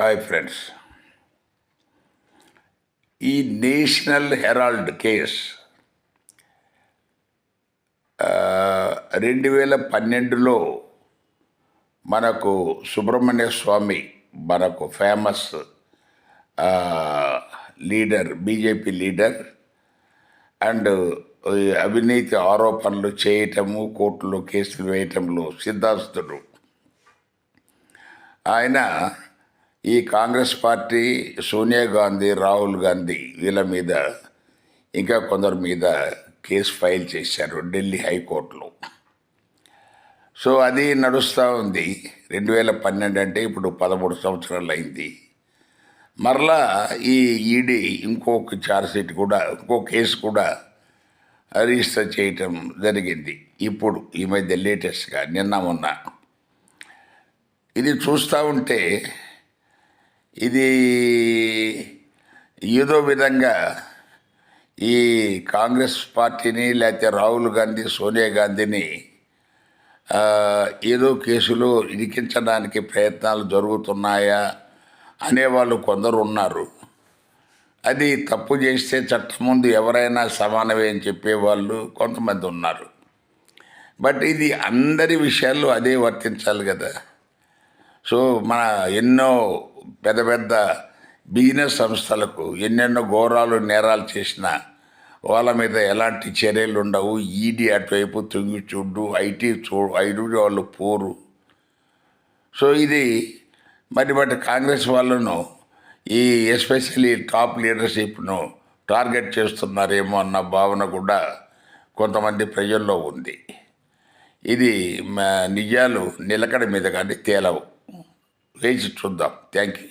Hi friends. ఈ National Herald case రెండు వేల పన్నెండులో మనకు సుబ్రహ్మణ్య స్వామి మనకు famous leader BJP leader and అవినీతి ఆరోపణలు చేయటము కోర్టులో కేసులు వేయటంలో సిద్ధాస్తుడు ఆయన ఈ కాంగ్రెస్ పార్టీ సోనియా గాంధీ రాహుల్ గాంధీ వీళ్ళ మీద ఇంకా కొందరి మీద కేసు ఫైల్ చేశారు ఢిల్లీ హైకోర్టులో. సో అది నడుస్తూ ఉంది. రెండు వేల పన్నెండు అంటే ఇప్పుడు పదమూడు సంవత్సరాలు అయింది. మరలా ఈ ఈడీ ఇంకొక ఛార్జ్షీట్ కూడా ఇంకో కేసు కూడా రిజిస్టర్ చేయటం జరిగింది. ఇప్పుడు ఈ మధ్య లేటెస్ట్గా నిన్న మొన్న. ఇది చూస్తూ ఉంటే ఇది ఏదో విధంగా ఈ కాంగ్రెస్ పార్టీని లేకపోతే రాహుల్ గాంధీ సోనియా గాంధీని ఏదో కేసులో ఇరికించడానికి ప్రయత్నాలు జరుగుతున్నాయా అనేవాళ్ళు కొందరు ఉన్నారు. అది తప్పు చేస్తే చట్టం ముందు ఎవరైనా సమానమే అని చెప్పేవాళ్ళు కొంతమంది ఉన్నారు. బట్ ఇది అందరి విషయాల్లో అదే వర్తించాలి కదా. సో మన ఎన్నో పెద్ద పెద్ద బిజినెస్ సంస్థలకు ఎన్నెన్నో ఘోరాలు నేరాలు చేసిన వాళ్ళ మీద ఎలాంటి చర్యలు ఉండవు. ఈడీ అటువైపు తొంగి చూడు ఐటీ చూ ఐటీ వాళ్ళు పోరు. సో ఇది మరి బట్ కాంగ్రెస్ వాళ్ళను ఈ ఎస్పెషల్లీ టాప్ లీడర్షిప్ను టార్గెట్ చేస్తున్నారేమో అన్న భావన కూడా కొంతమంది ప్రజల్లో ఉంది. ఇది మా నిజాలు నిలకడ మీద కానీ తేలవు. వేచి చూద్దాం. Thank you